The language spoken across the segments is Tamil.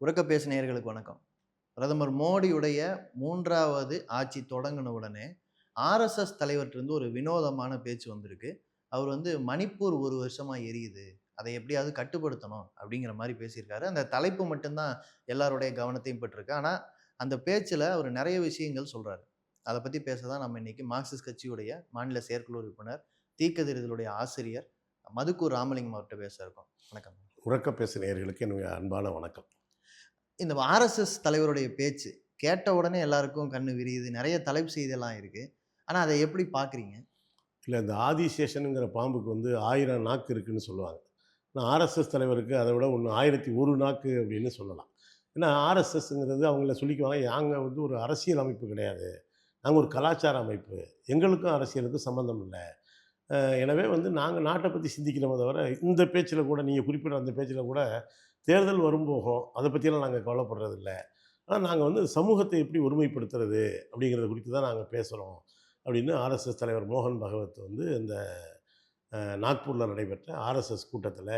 உறக்க பேசு நேர்களுக்கு வணக்கம். பிரதமர் மோடியுடைய மூன்றாவது ஆட்சி தொடங்கின உடனே ஆர்எஸ்எஸ் தலைவர்கிட்ட ஒரு வினோதமான பேச்சு வந்திருக்கு. அவர் வந்து மணிப்பூர் ஒரு வருஷமாக எரியுது. அதை எப்படியாவது கட்டுப்படுத்தணும் அப்படிங்கிற மாதிரி பேசியிருக்காரு. அந்த தலைப்பு மட்டும்தான் எல்லாருடைய கவனத்தையும் பெற்றிருக்கு. ஆனால் அந்த பேச்சில் அவர் நிறைய விஷயங்கள் சொல்கிறாரு அதை பற்றி பேச தான் நம்ம இன்றைக்கி மார்க்சிஸ்ட் கட்சியுடைய மாநில செயற்குழு உறுப்பினர் தீக்கதிரிதலுடைய ஆசிரியர் மதுக்கூர் ராமலிங்கம் அவர்கிட்ட பேச இருக்கோம். வணக்கம். உறக்க பேசு நேர்களுக்கு என்னுடைய அன்பான வணக்கம். இந்த ஆர்எஸ்எஸ் தலைவருடைய பேச்சு கேட்ட உடனே எல்லாருக்கும் கண்ணு விரியுது. நிறைய தலைப்பு செய்தியெல்லாம் இருக்குது ஆனால் அதை எப்படி பார்க்குறீங்க இல்லை இந்த ஆதிசேஷனுங்கிற பாம்புக்கு வந்து ஆயிரம் நாக்கு இருக்குதுன்னு சொல்லுவாங்க. ஆனால் ஆர்எஸ்எஸ் தலைவருக்கு அதை விட ஒன்று ஆயிரத்தி ஒரு நாக்கு அப்படின்னு சொல்லலாம். ஏன்னா ஆர்எஸ்எஸ்ங்கிறது அவங்கள சொல்லிக்குவாங்க. நாங்கள் வந்து ஒரு அரசியல் அமைப்பு கிடையாது. நாங்கள் ஒரு கலாச்சார அமைப்பு. எங்களுக்கும் அரசியலுக்கும் சம்மந்தம் இல்லை. எனவே வந்து நாங்கள் நாட்டை பற்றி சிந்திக்கிறோமே தவிர இந்த பேச்சில் கூட நீங்கள் குறிப்பிட்ட அந்த பேச்சில் கூட தேர்தல் வரும்போகும் அதை பற்றியெல்லாம் நாங்கள் கவலைப்படுறதில்ல. ஆனால் நாங்கள் வந்து சமூகத்தை எப்படி ஒருமைப்படுத்துறது அப்படிங்கிறத குறித்து தான் நாங்கள் பேசுகிறோம் அப்படின்னு ஆர்எஸ்எஸ் தலைவர் மோகன் பகவத் வந்து இந்த நாக்பூரில் நடைபெற்ற ஆர்எஸ்எஸ் கூட்டத்தில்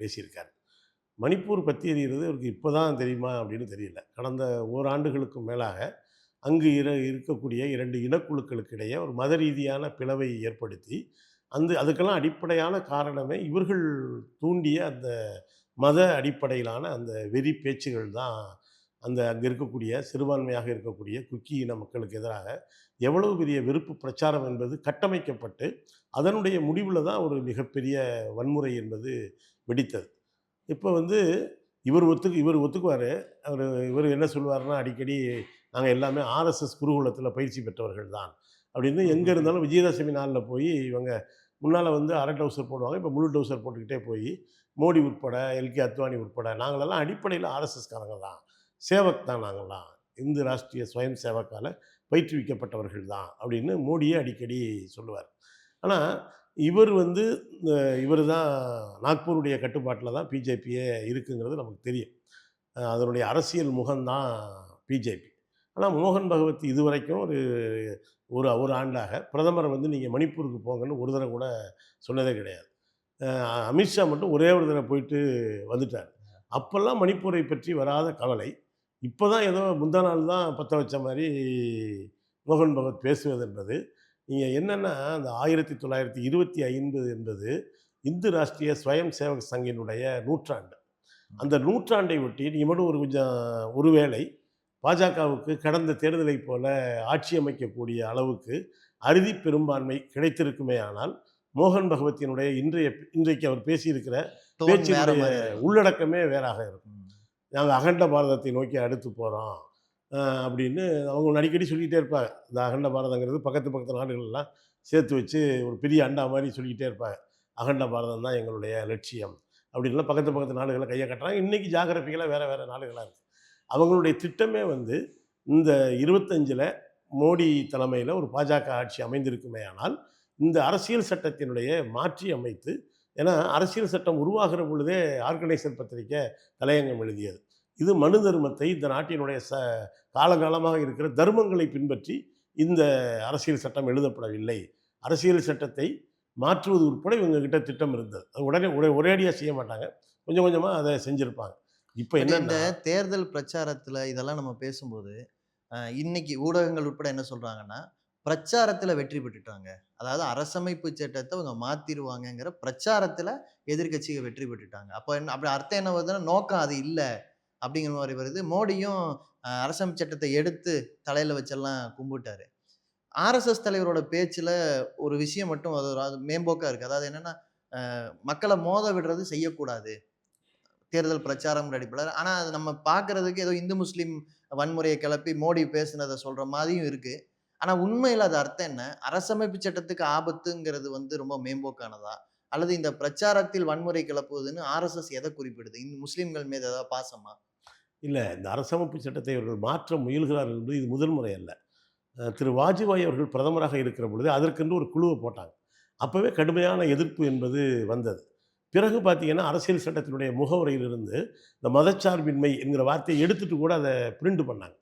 பேசியிருக்கார். மணிப்பூர் பற்றி எறிகிறது அவருக்கு இப்போ தான் தெரியுமா அப்படின்னு தெரியல. கடந்த ஓராண்டுகளுக்கு மேலாக அங்கு இர இருக்கக்கூடிய இரண்டு இனக்குழுக்களுக்கு இடையே ஒரு மத ரீதியான பிளவை ஏற்படுத்தி அந்த அதுக்கெல்லாம் அடிப்படையான காரணமே இவர்கள் தூண்டிய அந்த மத அடிப்படையிலான அந்த வெறி பேச்சுகள் தான் அந்த அங்கே இருக்கக்கூடிய சிறுபான்மையாக இருக்கக்கூடிய குக்கி இன மக்களுக்கு எதிராக எவ்வளவு பெரிய வெறுப்பு பிரச்சாரம் என்பது கட்டமைக்கப்பட்டு அதனுடைய முடிவில் தான் ஒரு மிகப்பெரிய வன்முறை என்பது வெடித்தது. இப்போ வந்து இவர் ஒத்துக்கு இவர் ஒத்துக்குவார். அவர் இவர் என்ன சொல்லுவாருன்னா அடிக்கடி நாங்கள் எல்லாமே ஆர்எஸ்எஸ் குருகுலத்தில் பயிற்சி பெற்றவர்கள் தான் அப்படின்னு எங்கே இருந்தாலும் விஜயதசமி நாளில் போய் இவங்க முன்னால் வந்து அரை டவுசர் போடுவாங்க இப்போ முழு டவுசர் போட்டுக்கிட்டே போய் மோடி உட்பட எல்கே அத்வானி உட்பட நாங்களெல்லாம் அடிப்படையில் ஆர்எஸ்எஸ்காரங்க தான் சேவக் தான் நாங்கள்லாம் இந்து ராஷ்ட்ரிய சுயம் சேவக்கால் பயிற்றுவிக்கப்பட்டவர்கள் தான் அப்படின்னு மோடியே அடிக்கடி சொல்லுவார். ஆனால் இவர் வந்து இவர் தான் நாக்பூருடைய கட்டுப்பாட்டில் தான் பிஜேபியே இருக்குங்கிறது நமக்கு தெரியும். அதனுடைய அரசியல் முகம்தான் பிஜேபி ஆனால் மோகன் பகவத் இதுவரைக்கும் ஒரு ஒரு ஒரு ஆண்டாக பிரதமரை வந்து நீங்கள் மணிப்பூருக்கு போங்கன்னு ஒரு தடவை கூட சொன்னதே கிடையாது. அமித்ஷா மட்டும் ஒரே ஒரு தடவை போயிட்டு வந்துட்டார். அப்போல்லாம் மணிப்பூரை பற்றி வராத கவலை. இப்போ தான் ஏதோ முந்தா நாள் தான் பற்ற வச்ச மாதிரி மோகன் பகவத் பேசுவது என்பது. நீங்கள் என்னென்னா அந்த ஆயிரத்தி தொள்ளாயிரத்தி இருபத்தி ஐந்து என்பது இந்து ராஷ்ட்ரிய ஸ்வயம் சேவக் சங்கினுடைய நூற்றாண்டு. அந்த நூற்றாண்டை ஒட்டி நீங்கள் மட்டும் ஒரு கொஞ்சம் ஒருவேளை பாஜகவுக்கு கடந்த தேர்தலை போல ஆட்சி அமைக்கக்கூடிய அளவுக்கு அறுதி பெரும்பான்மை கிடைத்திருக்குமே ஆனால் மோகன் பகவத்தினுடைய இன்றைய இன்றைக்கு அவர் பேசியிருக்கிற பேச்சினுடைய. உள்ளடக்கமே வேறாக இருக்கும். நாங்கள் அகண்ட பாரதத்தை நோக்கி அடுத்து போகிறோம் அப்படின்னு அவங்க அடிக்கடி சொல்லிக்கிட்டே இருப்பாங்க. இந்த அகண்ட பாரதங்கிறது பக்கத்து பக்கத்து நாடுகள்லாம் சேர்த்து வச்சு ஒரு பெரிய அண்டா மாதிரி சொல்லிக்கிட்டே இருப்பாங்க. அகண்ட பாரதம் தான் எங்களுடைய லட்சியம் அப்படின்லாம் பக்கத்து பக்கத்து நாடுகளை கையை கட்டுறாங்க. இன்றைக்கி ஜாகிரபிக்கலாக வேறு வேறு நாடுகளாக இருக்குது அவங்களுடைய திட்டமே வந்து இந்த இருபத்தஞ்சில் மோடி தலைமையில் ஒரு பாஜக ஆட்சி அமைந்திருக்குமே ஆனால் இந்த அரசியல் சட்டத்தினுடைய மாற்றி அமைத்து ஏன்னா அரசியல் சட்டம் உருவாகிற பொழுதே ஆர்கனைசர் பத்திரிக்கை தலையங்கம் எழுதியது. இது மனு தர்மத்தை இந்த நாட்டினுடைய ச காலகாலமாக இருக்கிற தர்மங்களை பின்பற்றி இந்த அரசியல் சட்டம் எழுதப்படவில்லை. அரசியல் சட்டத்தை மாற்றுவது உட்பட இவங்க கிட்ட திட்டம் இருந்தது. அது உடனே ஒரே ஒரேடியாக செய்ய மாட்டாங்க. கொஞ்சம் கொஞ்சமாக அதை செஞ்சுருப்பாங்க. இப்போ இந்த என்னன்னா தேர்தல் பிரச்சாரத்துல இதெல்லாம் நம்ம பேசும்போது இன்னைக்கு ஊடகங்கள் உட்பட என்ன சொல்றாங்கன்னா பிரச்சாரத்தில் வெற்றி பெற்றுட்டாங்க. அதாவது அரசமைப்பு சட்டத்தை அவங்க மாத்திருவாங்கங்கிற பிரச்சாரத்தில் எதிர்க்கட்சிகள் வெற்றி பெற்றுட்டாங்க. அப்போ என்ன அப்படி அர்த்தம் என்ன வருதுன்னா நோக்கம் அது இல்லை அப்படிங்கிற மாதிரி வருது. மோடியும் அரசமைப்பு சட்டத்தை எடுத்து தலையில் வச்செல்லாம் கும்பிட்டாரு. ஆர்எஸ்எஸ் தலைவரோட பேச்சில் ஒரு விஷயம் மட்டும் அது ஒரு- மேம்போக்காக இருக்குது அதாவது என்னென்னா மக்களை மோத விடுறது செய்யக்கூடாது. தேர்தல் பிரச்சாரம் அடிப்படையில். ஆனால் அது நம்ம பார்க்கறதுக்கு ஏதோ இந்து முஸ்லீம் வன்முறையை கிளப்பி மோடி பேசுனதை சொல்கிற மாதிரியும் இருக்குது ஆனால் உண்மையில் அது அர்த்தம் என்ன? அரசமைப்பு சட்டத்துக்கு ஆபத்துங்கிறது வந்து ரொம்ப மேம்போக்கானதா? அல்லது இந்த பிரச்சாரத்தில் வன்முறை கிளப்புவதுன்னு ஆர்எஸ்எஸ் எதை குறிப்பிடுது? இந்த முஸ்லீம்கள் மீது ஏதாவது பாசமா? இல்லை இந்த அரசமைப்பு சட்டத்தை இவர்கள் மாற்ற முயல்கிறார்கள் என்பது இது முதல் முறை அல்ல. திரு வாஜ்பாய் அவர்கள் பிரதமராக இருக்கிற பொழுது அதற்கென்று ஒரு குழுவை போட்டாங்க. அப்போவே கடுமையான எதிர்ப்பு என்பது வந்தது. பிறகு பார்த்தீங்கன்னா அரசியல் சட்டத்தினுடைய முகவுரையிலிருந்து இந்த மதச்சார்பின்மை என்கிற வார்த்தையை எடுத்துகிட்டு கூட அதை பிரிண்ட் பண்ணாங்க.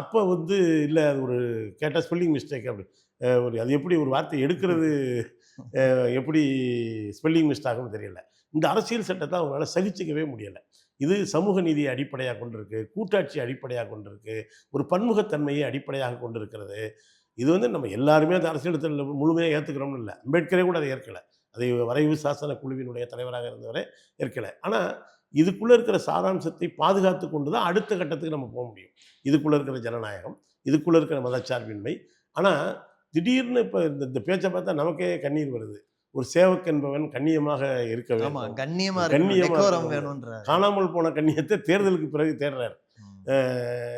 அப்போ வந்து இல்லை அது ஒரு கேட்டால் ஸ்பெல்லிங் மிஸ்டேக் அப்படி. ஒரு அது எப்படி ஒரு வார்த்தை எடுக்கிறது எப்படி ஸ்பெல்லிங் மிஸ்டேக் ஆகும்னு தெரியல. இந்த அரசியல் சட்டத்தை அவங்களால சகிச்சிக்கவே முடியலை. இது சமூக நீதியை அடிப்படையாக கொண்டிருக்கு கூட்டாட்சி அடிப்படையாக கொண்டிருக்கு ஒரு பன்முகத்தன்மையை அடிப்படையாக கொண்டிருக்கிறது. இது வந்து நம்ம எல்லாருமே அந்த அரசியல் முழுமையாக ஏற்றுக்கிறோம்னு இல்லை. அம்பேத்கரே கூட அதை ஏற்கலை. அதை வரைவு சாசன குழுவினுடைய தலைவராக இருந்தவரை ஏற்கலை. ஆனால் இதுக்குள்ளே இருக்கிற சாராம்சத்தை பாதுகாத்து கொண்டு தான் அடுத்த கட்டத்துக்கு நம்ம போக முடியும். இதுக்குள்ளே இருக்கிற ஜனநாயகம் இதுக்குள்ளே இருக்கிற மதச்சார்பின்மை. ஆனால் திடீர்னு இப்போ இந்த இந்த பேச்சை பார்த்தா நமக்கே கண்ணீர் வருது. ஒரு சேவக் என்பவன் கண்ணியமாக இருக்க வேண்டும். கண்ணியமா கண்ணியமா இருக்கணும். டெக்கோரம் இருக்கணும். வேணும்ன்ற காணாமல் போன கண்ணியத்தை தேர்தலுக்கு பிறகு தேடுறாரு.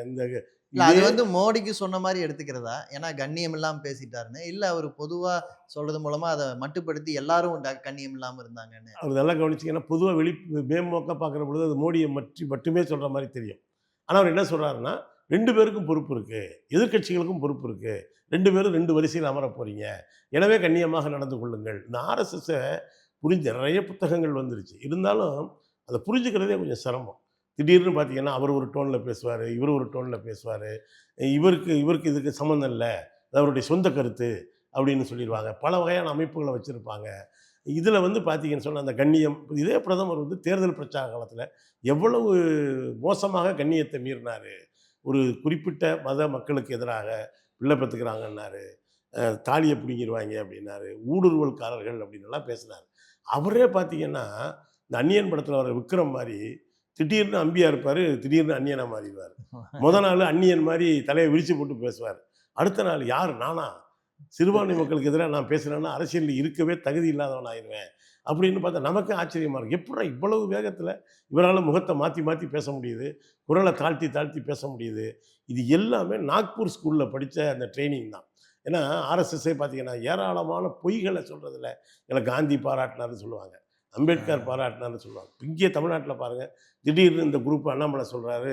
இந்த இல்ல அது வந்து மோடிக்கு சொன்ன மாதிரி எடுத்துக்கிறதா? ஏன்னா கண்ணியம் இல்லாம பேசிட்டாருன்னு. இல்ல அவர் பொதுவா சொல்றது மூலமா அதை மட்டுப்படுத்தி எல்லாரும் கண்ணியம் இல்லாம இருந்தாங்கன்னு. அவர் நல்லா கவனிச்சிங்கன்னா பொதுவாக வெளி மேம்போக்காக பார்க்குற பொழுது அது மோடியை மற்றி மட்டுமே சொல்கிற மாதிரி தெரியும். ஆனால் அவர் என்ன சொல்கிறாருன்னா ரெண்டு பேருக்கும் பொறுப்பு இருக்குது எதிர்க்கட்சிகளுக்கும் பொறுப்பு இருக்குது ரெண்டு பேரும் ரெண்டு வரிசையில் அமர போகிறீங்க எனவே கண்ணியமாக நடந்து கொள்ளுங்கள். இந்த ஆர்எஸ்எஸ்ஸை புரிஞ்ச நிறைய புத்தகங்கள் வந்துருச்சு. இருந்தாலும் அதை புரிஞ்சுக்கிறதே கொஞ்சம் சிரமம். திடீர்னு பார்த்தீங்கன்னா அவர் ஒரு டோனில் பேசுவார் இவர் ஒரு டோனில் பேசுவார் இவருக்கு இவருக்கு இதுக்கு சம்மந்தம் இல்லை அது அவருடைய சொந்த கருத்து அப்படின்னு சொல்லிடுவாங்க பல வகையான அமைப்புகளை வச்சுருப்பாங்க. இதில் வந்து பார்த்தீங்கன்னு சொன்னால் அந்த கண்ணியம் இதே பிரதமர் வந்து தேர்தல் பிரச்சார காலத்தில் எவ்வளவு மோசமாக கண்ணியத்தை மீறினார். ஒரு குறிப்பிட்ட மத மக்களுக்கு எதிராக பிள்ளை பெற்றுக்கிறாங்கன்னாரு தாலியை பிடிங்கிடுவாங்க அப்படின்னாரு. ஊடுருவல்காரர்கள் அப்படின்னுலாம் பேசினார். அவரே பார்த்தீங்கன்னா இந்த அந்நியன் படத்தில் வர விக்ரம் மாதிரி திடீர்னு அம்பியா இருப்பார் திடீர்னு அந்நியனா மாறிடுவார். முத நாள் அந்நியன் மாதிரி தலையை விரிச்சு போட்டு பேசுவார். அடுத்த நாள் யார்? நானா? சிறுபான்மை மக்களுக்கு எதிராக நான் பேசுகிறேன்னா அரசியலில் இருக்கவே தகுதி இல்லாதவன் ஆயிடுவேன் அப்படின்னு பார்த்தா நமக்கு ஆச்சரியமாக இருக்கும் எப்படா இவ்வளவு வேகத்தில் இவரால் முகத்தை மாற்றி மாற்றி பேச முடியுது? குரலை தாழ்த்தி தாழ்த்தி பேச முடியுது? இது எல்லாமே நாக்பூர் ஸ்கூலில் படித்த அந்த ட்ரைனிங் தான். ஏன்னா ஆர்எஸ்எஸ்ஸே பார்த்தீங்கன்னா ஏராளமான பொய்களை சொல்கிறதுல எனக்கு காந்தி பாராட்டினார்னு சொல்லுவாங்க. அம்பேத்கர் பாராட்டினார்னு சொல்லுவாங்க. இங்கே தமிழ்நாட்டில் பாருங்கள் திடீர்னு இந்த குரூப் அண்ணாமலை சொல்கிறாரு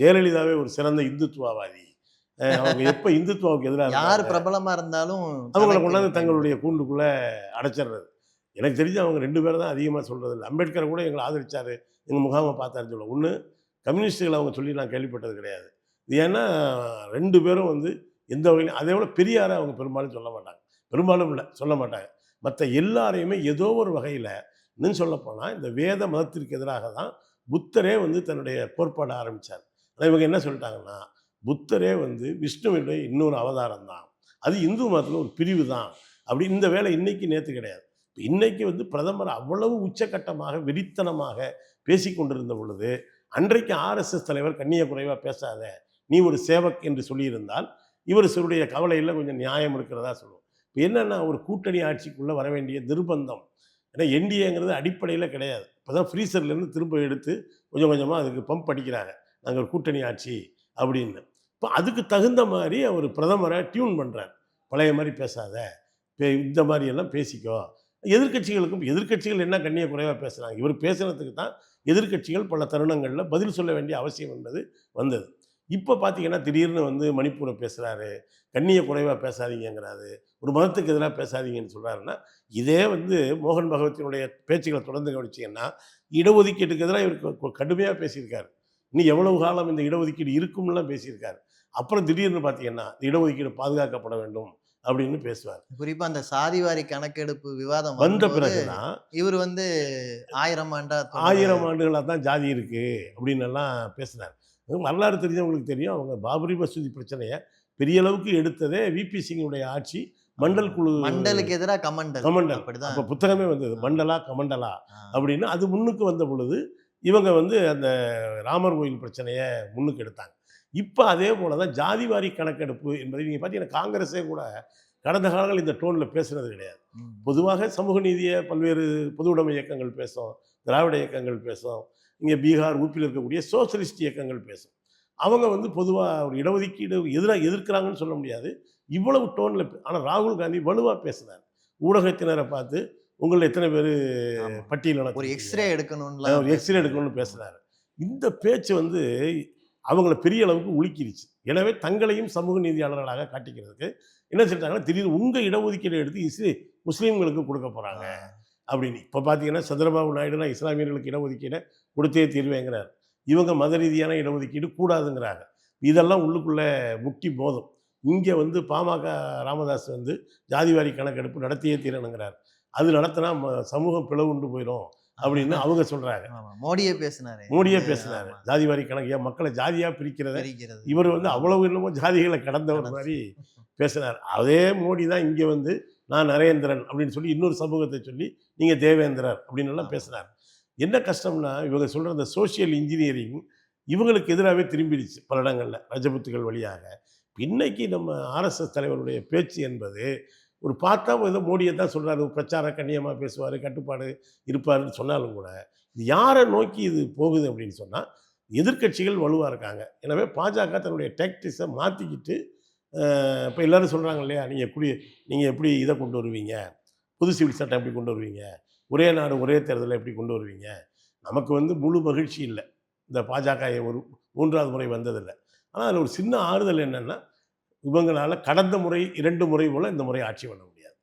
ஜெயலலிதாவே ஒரு சிறந்த இந்துத்துவவாதி அவங்க எப்போ இந்துத்துவாவுக்கு எதிராக யார் பிரபலமா இருந்தாலும் அவங்கள கொண்டாந்து தங்களுடைய கூண்டுக்குள்ளே அடைச்சிடுறது. எனக்கு தெரிஞ்சு அவங்க ரெண்டு பேரும் தான் அதிகமாக சொல்கிறது இல்லை அம்பேத்கர் கூட எங்களை ஆதரிச்சாரு. எங்கள் முகாமை பார்த்தாருன்னு சொல்ல ஒன்று கம்யூனிஸ்டுகளை அவங்க சொல்லி நான் கேள்விப்பட்டது கிடையாது. இது ஏன்னா ரெண்டு பேரும் வந்து எந்த வகையிலும் அதே விட பெரியாரை அவங்க பெரும்பாலும் சொல்ல மாட்டாங்க. பெரும்பாலும் இல்லை சொல்ல மாட்டாங்க. மற்ற எல்லாரையுமே ஏதோ ஒரு வகையில் இன்னும் சொல்லப்போனால் இந்த வேத மதத்திற்கு எதிராக தான் புத்தரே வந்து தன்னுடைய கோட்பாட ஆரம்பித்தார் ஆனால் இவங்க என்ன சொல்லிட்டாங்கன்னா புத்தரே வந்து விஷ்ணுவினுடைய இன்னொரு அவதாரம் தான். அது இந்து மதத்தில் ஒரு பிரிவு தான். அப்படி இந்த வேலை இன்னைக்கு நேற்று கிடையாது. இன்னைக்கு வந்து பிரதமர் அவ்வளவு உச்சக்கட்டமாக வெறித்தனமாக பேசி கொண்டிருந்த பொழுது அன்றைக்கு ஆர்எஸ்எஸ் தலைவர் கண்ணிய குறைவாக பேசாத நீ ஒரு சேவக் என்று சொல்லியிருந்தால் இவர் சொல்லுடைய கவலையில் கொஞ்சம் நியாயம் இருக்கிறதா சொல்லுவார். என்னென்னா ஒரு கூட்டணி ஆட்சிக்குள்ளே வர வேண்டிய நிர்பந்தம். ஏன்னா என்டிஏங்கிறது அடிப்படையில் கிடையாது. இப்போ தான் ஃப்ரீசர்லேருந்து திரும்ப எடுத்து கொஞ்சம் கொஞ்சமாக அதுக்கு பம்ப் அடிக்கிறாங்க. நாங்கள் ஒரு கூட்டணி ஆட்சி அப்படின்னு. இப்போ அதுக்கு தகுந்த மாதிரி அவர் பிரதமரை டியூன் பண்ணுறார் பழைய மாதிரி பேசாத. பே- இந்த மாதிரி எல்லாம் பேசிக்கோ. எதிர்க்கட்சிகளுக்கும் எதிர்க்கட்சிகள் என்ன கண்ணிய குறைவாக பேசுகிறாங்க இவர் பேசுனதுக்கு தான் எதிர்க்கட்சிகள் பல தருணங்களில் பதில் சொல்ல வேண்டிய அவசியம் என்பது வந்தது. இப்போ பார்த்தீங்கன்னா திடீர்னு வந்து மணிப்பூரை பேசுகிறாரு கண்ணிய குறைவாக பேசாதீங்கிறாரு ஒரு மதத்துக்கு எதிராக பேசாதீங்கன்னு சொல்கிறாருன்னா இதே வந்து மோகன் பகவத்தினுடைய பேச்சுக்களை தொடர்ந்து கவனிச்சிங்கன்னா இடஒதுக்கீட்டுக்கு எதிராக இவர் கடுமையாக பேசியிருக்காரு. இன்னும் எவ்வளவு காலம் இந்த இடஒதுக்கீடு இருக்கும்லாம் பேசியிருக்காரு. அப்புறம் திடீர்னு பார்த்தீங்கன்னா இந்த இடஒதுக்கீடு பாதுகாக்கப்பட வேண்டும் அப்படின்னு பேசுவார். குறிப்பா அந்த சாதிவாரி கணக்கெடுப்பு விவாதம் வந்த பிறகுதான் இவர் வந்து ஆயிரம் ஆண்டா ஆயிரம் ஆண்டுகளாக தான் ஜாதி இருக்கு அப்படின்னு எல்லாம் பேசினார். வரலாறு தெரிஞ்சவங்களுக்கு தெரியும். அவங்க பாபரி மசூதி பிரச்சனையை பெரிய அளவுக்கு எடுத்ததே விபி சிங்குடைய ஆட்சி மண்டல் குழு மண்டலுக்கு எதிராக கமண்டல். கமண்டல். அப்படிதான். அப்போ புத்தகமே வந்தது. மண்டலா கமண்டலா. அப்படின்னு அது முன்னுக்கு வந்த பொழுது இவங்க வந்து அந்த ராமர் கோயில் பிரச்சனையை முன்னுக்கு எடுத்தாங்க. இப்போ அதே போல தான் ஜாதிவாரி கணக்கெடுப்பு என்பதை நீங்கள் பார்த்தீங்கன்னா காங்கிரஸே கூட கடந்த காலங்கள் இந்த டோனில் பேசுனது கிடையாது. பொதுவாக சமூக நீதியை பல்வேறு பொது உடைமை இயக்கங்கள் பேசும் திராவிட இயக்கங்கள் பேசும் இங்கே பீகார் ஊப்பியில் இருக்கக்கூடிய சோஷலிஸ்ட் இயக்கங்கள் பேசும். அவங்க வந்து பொதுவாக ஒரு இடஒதுக்கீடு எதிராக எதிர்க்கிறாங்கன்னு சொல்ல முடியாது. இவ்வளவு டோனில் ஆனால் ராகுல் காந்தி வலுவாக பேசினார். ஊடகத்தினரை பார்த்து உங்களில் எத்தனை பேர் ஆமா. பட்டியல் ஒரு எக்ஸ்ரே ஒரு எடுக்கணும்ல எக்ஸ்ரே எடுக்கணும்னு பேசுனாரு. இந்த பேச்சு வந்து அவங்கள பெரிய அளவுக்கு உலுக்கிருச்சு. எனவே தங்களையும் சமூக நீதியாளர்களாக காட்டிக்கிறதுக்கு என்ன செஞ்சாங்கன்னா திடீர்னு உங்கள் இடஒதுக்கீடு எடுத்து இஸ்லி முஸ்லீம்களுக்கு கொடுக்க போகிறாங்க அப்படின்னு. இப்போ பார்த்தீங்கன்னா சந்திரபாபு நாயுடுனா இஸ்லாமியர்களுக்கு இடஒதுக்கீடை கொடுத்தே தீர்வேங்கிறார். இவங்க மத ரீதியான இடஒதுக்கீடு கூடாதுங்கிறாங்க. இதெல்லாம் உள்ளுக்குள்ளே முட்டி போதும் இங்கே வந்து பாமக ராமதாஸ் வந்து ஜாதிவாரி கணக்கெடுப்பு நடத்தியே தீரணுங்கிறார். அது நடத்தினா ம- சமூகம் பிளவுண்டு போயிடும் அப்படின்னு அவங்க சொல்றாங்க. மோடியே பேசினாரு. மோடியே பேசினாரு. ஆமா, ஜாதி வாரி கணக்கு. ஏன் மக்களை ஜாதியா பிரிக்கிறத. இவர் வந்து அவ்வளவு என்னமோ ஜாதிகளை கடந்தவர் கடந்து. மாதிரி பேசினார். அதே மோடி தான் இங்க வந்து நான் நரேந்திரன் அப்படின்னு சொல்லி இன்னொரு சமூகத்தை சொல்லி நீங்கள் தேவேந்திரர் அப்படின்னு எல்லாம் பேசுகிறார் பேசினார் என்ன கஷ்டம்னா இவங்க சொல்கிற அந்த சோஷியல் இன்ஜினியரிங் இவங்களுக்கு எதிராகவே திரும்பிடுச்சு பல இடங்களில் ரஜபுத்துகள் வழியாக. இன்னைக்கு நம்ம ஆர்எஸ்எஸ் தலைவருடைய பேச்சு என்பது ஒரு பார்த்தா ஏதோ மோடியை தான் சொல்கிறாரு பிரச்சார கண்ணியமாக பேசுவார் கட்டுப்பாடு இருப்பாருன்னு சொன்னாலும் கூட இது யாரை நோக்கி இது போகுது அப்படின்னு சொன்னால் எதிர்க்கட்சிகள் வலுவாக இருக்காங்க. எனவே பாஜக தன்னுடைய டேக்டிக்ஸை மாற்றிக்கிட்டு இப்போ எல்லாரும் சொல்கிறாங்க இல்லையா? நீங்கள் எப்படி நீங்கள் எப்படி இதை கொண்டு வருவீங்க? புது சிவில் சட்டம் எப்படி கொண்டு வருவீங்க? ஒரே நாடு ஒரே தேர்தலை எப்படி கொண்டு வருவீங்க? நமக்கு வந்து முழு மகிழ்ச்சி இல்லை. இந்த பாஜக ஒரு மூன்றாவது முறை வந்ததில்லை. ஆனால் அதில் ஒரு சின்ன ஆறுதல் என்னென்னா இவங்களால் கடந்த முறை இரண்டு முறை போல் இந்த முறை ஆட்சி பண்ண முடியாது.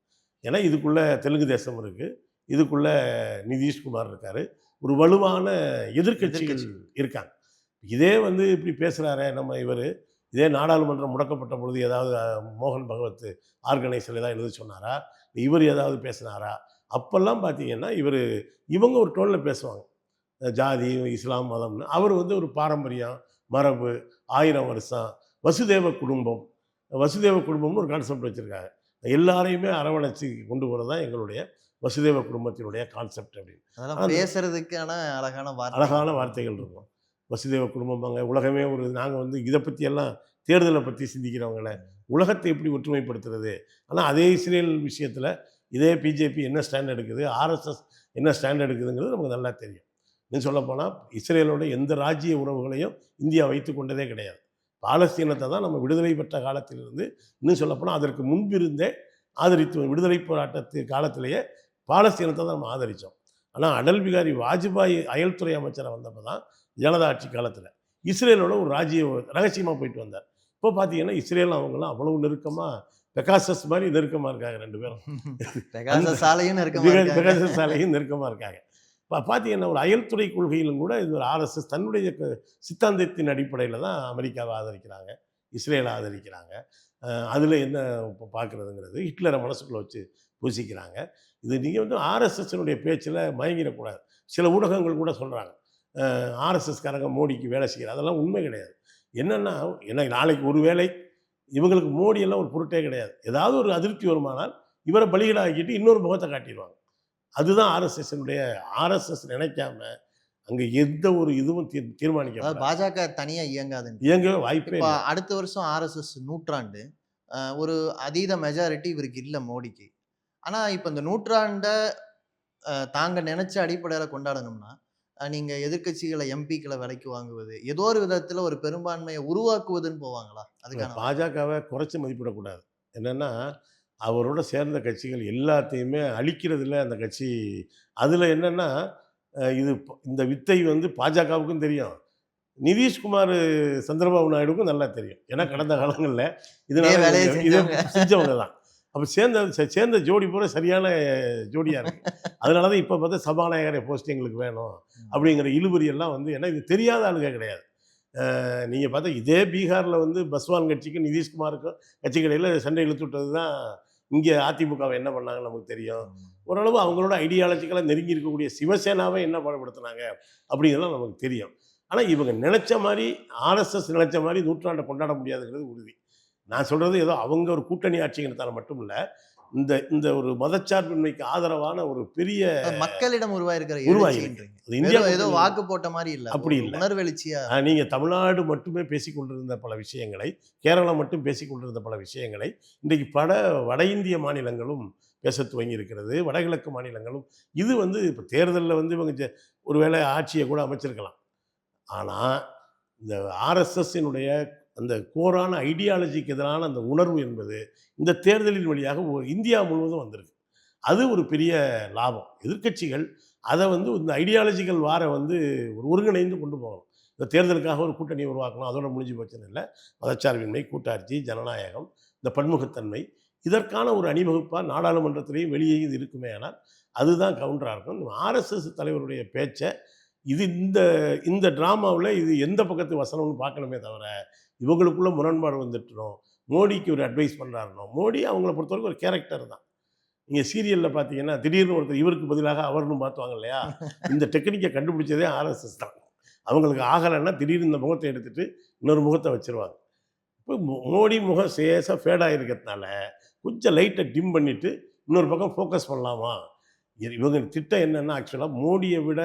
ஏன்னா இதுக்குள்ளே தெலுங்கு தேசம் இருக்குது இதுக்குள்ளே நிதிஷ்குமார் இருக்கார். ஒரு வலுவான எதிர்க்கட்சிகள். இருக்காங்க. இதே வந்து இப்படி பேசுகிறாரே நம்ம இவர். இதே நாடாளுமன்றம் முடக்கப்பட்ட பொழுது ஏதாவது மோகன் பகவத் ஆர்கனைசர் ஏதாவது எழுத சொன்னாரா? இவர் ஏதாவது பேசினாரா? அப்போல்லாம் பார்த்தீங்கன்னா இவர் இவங்க ஒரு டோனில் பேசுவாங்க. ஜாதி இஸ்லாம் மதம்னு. அவர் வந்து ஒரு பாரம்பரியம் மரபு ஆயிரம் வருஷம் வசுதேவ குடும்பம். வசுதேவ குடும்பம்னு ஒரு கான்செப்ட் வச்சுருக்காங்க. எல்லாரையுமே அரவணைச்சு கொண்டு போகிறது தான் எங்களுடைய வசுதேவ குடும்பத்தினுடைய கான்செப்ட் அப்படின்னு. பேசுறதுக்கான அழகான அழகான வார்த்தைகள் இருக்கும். வசுதேவ குடும்பம்பாங்க. உலகமே ஒரு நாங்கள் வந்து இதை பற்றியெல்லாம் தேர்தலை பற்றி சிந்திக்கிறவங்கள. உலகத்தை எப்படி ஒற்றுமைப்படுத்துறது? ஆனால் அதே இஸ்ரேல் விஷயத்தில் இதே பிஜேபி என்ன ஸ்டாண்ட் எடுக்குது? ஆர்எஸ்எஸ் என்ன ஸ்டாண்ட் எடுக்குதுங்கிறது நமக்கு நல்லா தெரியும். இன்னும் சொல்லப்போனால் இஸ்ரேலோட எந்த ராஜ்ய உறவுகளையும் இந்தியா வைத்து கொண்டதே கிடையாது. பாலஸ்தீனத்தை தான் நம்ம விடுதலை பெற்ற காலத்திலிருந்து இன்னும் சொல்லப்போனால் அதற்கு முன்பிருந்தே ஆதரித்து விடுதலை போராட்டத்து காலத்திலேயே பாலஸ்தீனத்தை தான் நம்ம ஆதரித்தோம் ஆனால் அடல் பிகாரி வாஜ்பாய் அயல்துறை அமைச்சராக வந்தப்போ தான் ஜனதா ஆட்சி காலத்தில். இஸ்ரேலோட ஒரு ராஜ்ய ரகசியமாக போயிட்டு வந்தார். இப்போ பார்த்தீங்கன்னா இஸ்ரேல் அவங்களாம் அவ்வளவு நெருக்கமாக பெகாசஸ் மாதிரி நெருக்கமாக இருக்காங்க ரெண்டு பேரும். பெகாசஸ் சாலையும் நெருக்கமாக இருக்காங்க. இப்போ பார்த்தீங்கன்னா ஒரு அயல்துறை கொள்கையிலும் கூட இது ஒரு ஆர்எஸ்எஸ் தன்னுடைய சித்தாந்தத்தின் அடிப்படையில் தான் அமெரிக்காவை ஆதரிக்கிறாங்க. இஸ்ரேலை ஆதரிக்கிறாங்க. அதில் என்ன இப்போ பார்க்குறதுங்கிறது ஹிட்லரை மனசுக்குள்ளே வச்சு பூசிக்கிறாங்க. இது நீங்கள் வந்து ஆர்எஸ்எஸ்னுடைய பேச்சில் மயங்கிடக்கூடாது. சில ஊடகங்கள் கூட சொல்கிறாங்க ஆர்எஸ்எஸ்காரங்க மோடிக்கு வேலை செய்கிறார் அதெல்லாம் உண்மை கிடையாது. என்னென்னா என்ன நாளைக்கு ஒரு வேளை இவங்களுக்கு மோடி எல்லாம் ஒரு பொருட்டே கிடையாது. ஏதாவது ஒரு அதிருப்தி வருமானால் இவரை பலிகடாக்கிட்டு இன்னொரு முகத்தை காட்டிடுவாங்க. அதுதான் ஆர்எஸ்எஸ்னுடைய ஆர்எஸ்எஸ் நினைக்காம அங்கே எந்த ஒரு இதுவும் தீர் தீர்மானிக்க பாஜக தனியா இயங்காதுன்னு. இயங்கவே வாய்ப்பே அடுத்த வருஷம் ஆர்எஸ்எஸ் நூற்றாண்டு ஒரு அதீத மெஜாரிட்டி இவருக்கு இல்ல மோடிக்கு. ஆனா இப்ப இந்த நூற்றாண்ட தாங்க நினைச்ச அடிப்படையில கொண்டாடணும்னா அஹ், நீங்க எதிர்க்கட்சிகளை எம்பிக்களை விலைக்கு வாங்குவது ஏதோ ஒரு விதத்துல ஒரு பெரும்பான்மையை உருவாக்குவதுன்னு போவாங்களா? அதுக்கான பாஜகவை குறைச்சி மதிப்பிடக்கூடாது. என்னென்னா அவரோட சேர்ந்த கட்சிகள் எல்லாத்தையுமே அழிக்கிறதுல அந்த கட்சி அதில் என்னென்னா இது இந்த வித்தை வந்து பாஜகவுக்கும் தெரியும். நிதிஷ்குமார் சந்திரபாபு நாயுடுக்கும் நல்லா தெரியும். ஏன்னா கடந்த காலங்களில் இதனால் இதை. செஞ்சவங்க தான். அப்போ சேர்ந்த சேர்ந்த ஜோடி பூரா சரியான ஜோடியாக இருக்கு. அதனால தான் இப்போ பார்த்தா சபாநாயகரை போஸ்ட் எங்களுக்கு வேணும் அப்படிங்கிற இழுபறி எல்லாம் வந்து ஏன்னா இது தெரியாத ஆளுங்க கிடையாது. நீங்கள் பார்த்தா இதே பீகாரில் வந்து பஸ்வான் கட்சிக்கும் நிதிஷ்குமாருக்கும் கட்சிக்கடையில் சண்டை இழுத்து விட்டது தான் இங்கே அதிமுகவை என்ன பண்ணாங்கன்னு நமக்கு தெரியும். ஓரளவு அவங்களோட ஐடியாலஜிக்கலாக நெருங்கி இருக்கக்கூடிய சிவசேனாவை என்ன பாடுபடுத்துனாங்க அப்படிங்கிறதுலாம் நமக்கு தெரியும். ஆனால் இவங்க நினச்ச மாதிரி ஆர்எஸ்எஸ் நினச்ச மாதிரி நூற்றாண்டை கொண்டாட முடியாதுங்கிறது உறுதி. நான் சொல்கிறது ஏதோ அவங்க ஒரு கூட்டணி ஆட்சிங்கிறதால மட்டும் இல்லை இந்த இந்த ஒரு மதச்சார்பின்மைக்கு ஆதரவான ஒரு பெரிய மக்களிடம் உருவாயிருக்கிற. அது இந்தியா ஏதோ வாக்கு போட்ட மாதிரி இல்ல. அப்படி இல்ல. உணர்வெழுச்சியா? நீங்கள் தமிழ்நாடு மட்டுமே பேசிக் கொண்டிருந்த பல விஷயங்களை கேரளா மட்டும் பேசிக் கொண்டிருந்த பல விஷயங்களை இன்றைக்கு பல வட இந்திய மாநிலங்களும் பேச துவங்கி இருக்கிறது வடகிழக்கு மாநிலங்களும். இது வந்து இப்போ தேர்தலில் வந்து இவங்க ஒருவேளை ஆட்சியை கூட அமைச்சிருக்கலாம். ஆனால் இந்த ஆர்எஸ்எஸ்ஸினுடைய அந்த கோரான ஐடியாலஜிக்கு எதிரான அந்த உணர்வு என்பது இந்த தேர்தலின் வழியாக இந்தியா முழுவதும் வந்திருக்கு. அது ஒரு பெரிய லாபம். எதிர்க்கட்சிகள் அதை வந்து இந்த ஐடியாலஜிக்கல் வார வந்து ஒரு ஒருங்கிணைந்து கொண்டு போகணும் இந்த தேர்தலுக்காக ஒரு கூட்டணி உருவாக்கணும் அதோட முடிஞ்சு பிரச்சனை இல்லை. மதச்சார்பின்மை கூட்டாட்சி ஜனநாயகம் இந்த பன்முகத்தன்மை இதற்கான ஒரு அணிவகுப்பாக நாடாளுமன்றத்திலேயும் வெளியே இது இருக்குமே ஆனால் அதுதான் கவுண்டராக இருக்கும். ஆர்எஸ்எஸ் தலைவருடைய பேச்சை இது இந்த இந்த ட்ராமாவில் இது எந்த பக்கத்து வசனம்னு பார்க்கணுமே தவிர இவங்களுக்குள்ள முரண்பாடு வந்துட்டுரும். மோடிக்கு ஒரு அட்வைஸ் பண்ணுறாருனோ மோடி அவங்கள பொறுத்தவரைக்கும் ஒரு கேரக்டர் தான். நீங்கள் சீரியலில் பார்த்தீங்கன்னா திடீர்னு ஒருத்தர் இவருக்கு பதிலாக அவர்னு மாற்றுவாங்க இல்லையா? இந்த டெக்னிக்கை கண்டுபிடிச்சதே ஆர்எஸ்எஸ் தான். அவங்களுக்கு ஆகலைன்னா திடீர்னு இந்த முகத்தை எடுத்துகிட்டு இன்னொரு முகத்தை வச்சிருவாங்க. இப்போ மோடி முகம் சேஸாக ஃபேடாக இருக்கிறதுனால கொஞ்சம் லைட்டை டிம் பண்ணிவிட்டு இன்னொரு பக்கம் ஃபோக்கஸ் பண்ணலாமா? இவங்க திட்டம் என்னென்னா ஆக்சுவலாக மோடியை விட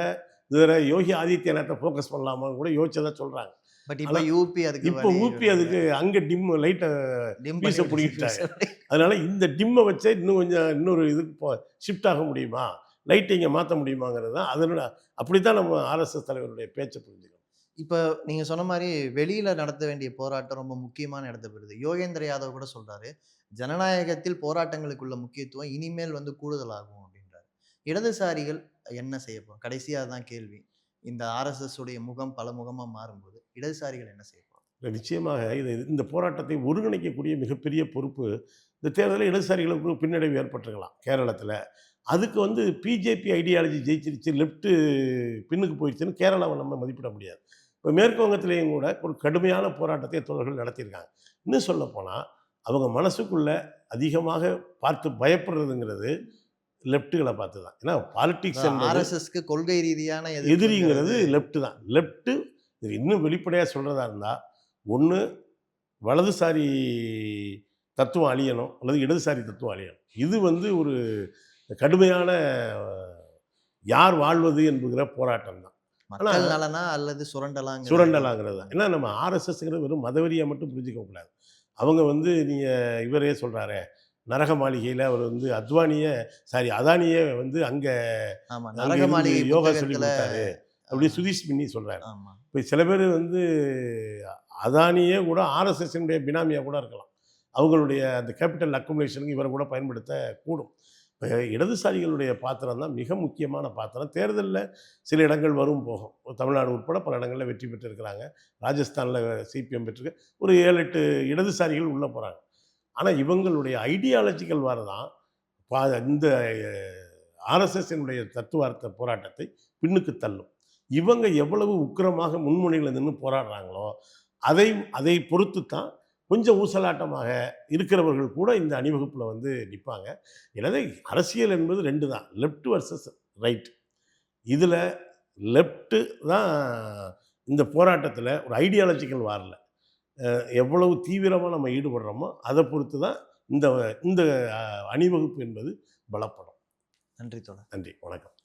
இதில் யோகி ஆதித்யநாத்தை ஃபோக்கஸ் பண்ணலாமான்னு கூட யோசிச்சதாக சொல்கிறாங்க பட் இப்போ யூபி அதுக்கு இப்போ ஊப்பி அதுக்கு அங்கே டிம் லைட்டை dim பீஸை பிடிக்கிட்டாங்க. அதனால இந்த டிம்மை வச்சே இன்னும் கொஞ்சம் இன்னொரு இதுக்கு போ ஷிஃப்ட் ஆக முடியுமா? லைட்டை இங்கே மாற்ற முடியுமாங்கிறது தான் அதனோட அப்படி தான் நம்ம ஆர்எஸ்எஸ் தலைவருடைய பேச்சை புரிஞ்சுக்கணும் இப்போ நீங்க சொன்ன மாதிரி வெளியில நடத்த வேண்டிய போராட்டம் ரொம்ப முக்கியமான இடத்த பெறுது. யோகேந்திர யாதவ் கூட சொல்றாரு ஜனநாயகத்தில் போராட்டங்களுக்குள்ள முக்கியத்துவம் இனிமேல் வந்து கூடுதலாகும் அப்படின்றாரு. இடதுசாரிகள் என்ன செய்ய போறோம் கடைசியா தான் கேள்வி. இந்த ஆர்எஸ்எஸ் உடைய முகம் பல முகமா மாறும்போது இடதுசாரிகள் என்ன செய்ய இல்ல, நிச்சயமாக இது இந்த போராட்டத்தை ஒருங்கிணைக்கக்கூடிய மிகப்பெரிய பொறுப்பு இந்த தேர்தலில் இடதுசாரிகளுக்கு பின்னடைவு ஏற்பட்டிருக்கலாம் கேரளத்தில். அதுக்கு வந்து பிஜேபி ஐடியாலஜி ஜெயிச்சிருச்சு லெஃப்ட்டு பின்னுக்கு போயிடுச்சுன்னு கேரளாவை நம்ம மதிப்பிட முடியாது. இப்போ மேற்கு வங்கத்திலேயும் கூட ஒரு கடுமையான போராட்டத்தை தோழர்கள் நடத்தியிருக்காங்க. இன்னும் சொல்லப் போனால் அவங்க மனசுக்குள்ள அதிகமாக பார்த்து பயப்படுறதுங்கிறது லெஃப்ட்டுகளை பார்த்து தான். ஏன்னா பாலிட்டிக்ஸ் ஆர்எஸ்எஸ்க்கு கொள்கை ரீதியான எதிரிங்கிறது லெஃப்ட் தான். லெஃப்ட்டு இது இன்னும் வெளிப்படையாக சொல்கிறதா இருந்தால் ஒன்று வலதுசாரி தத்துவம் அழியணும் அல்லது இடதுசாரி தத்துவம் அழியணும். இது வந்து ஒரு கடுமையான யார் வாழ்வது என்புகிற போராட்டம் தான். நலனா அல்லது சுரண்டலாங்க சுரண்டலாங்கிறது தான். ஏன்னா நம்ம ஆர்எஸ்எஸ்ங்கிறது வெறும் மதவெறியாக மட்டும் புரிஞ்சிக்க கூடாது. அவங்க வந்து நீங்கள் இவரே சொல்கிறாரே நரக மாளிகையில் அவர் வந்து அத்வானியை சாரி அதானியே வந்து அங்கே யோகா சொல்லி கொடுத்தாரு. அப்படி சுதீஷ் பின்னி சொல்கிறாரு இப்போ சில பேர் வந்து அதானியே கூட ஆர்எஸ்எஸ்னுடைய பினாமியாக கூட இருக்கலாம். அவங்களுடைய அந்த கேபிட்டல் அக்குமுலேஷனுக்கு இவரை கூட பயன்படுத்த கூடும். இப்போ இடதுசாரிகளுடைய பாத்திரம் தான் மிக முக்கியமான பாத்திரம். தேர்தலில் சில இடங்கள் வரும் போகும். தமிழ்நாடு உட்பட பல இடங்களில் வெற்றி பெற்றிருக்கிறாங்க. ராஜஸ்தானில் சிபிஎம் பெற்றிருக்கு. ஒரு ஏழு எட்டு இடதுசாரிகள் உள்ளே போகிறாங்க ஆனால் இவங்களுடைய ஐடியாலஜிக்கல் வார தான் பா இந்த ஆர்எஸ்எஸ்னுடைய தத்துவார்த்த போராட்டத்தை பின்னுக்கு தள்ளும். இவங்க எவ்வளவு உக்கிரமாக முன்முனையில் நின்று போராடுறாங்களோ அதை அதை பொறுத்து தான் கொஞ்சம் ஊசலாட்டமாக இருக்கிறவர்கள் கூட இந்த அணிவகுப்பில் வந்து நிற்பாங்க எனவே அரசியல் என்பது ரெண்டு தான் லெஃப்ட் வர்சஸ் ரைட் இதில் லெஃப்ட்டு தான் இந்த போராட்டத்தில் ஒரு ஐடியாலஜிக்கல் வாரில் எவ்வளவு தீவிரமாக நம்ம ஈடுபடுறோமோ அதை பொறுத்து தான் இந்த இந்த அணிவகுப்பு என்பது பலப்படும். நன்றி தோழர். நன்றி வணக்கம்.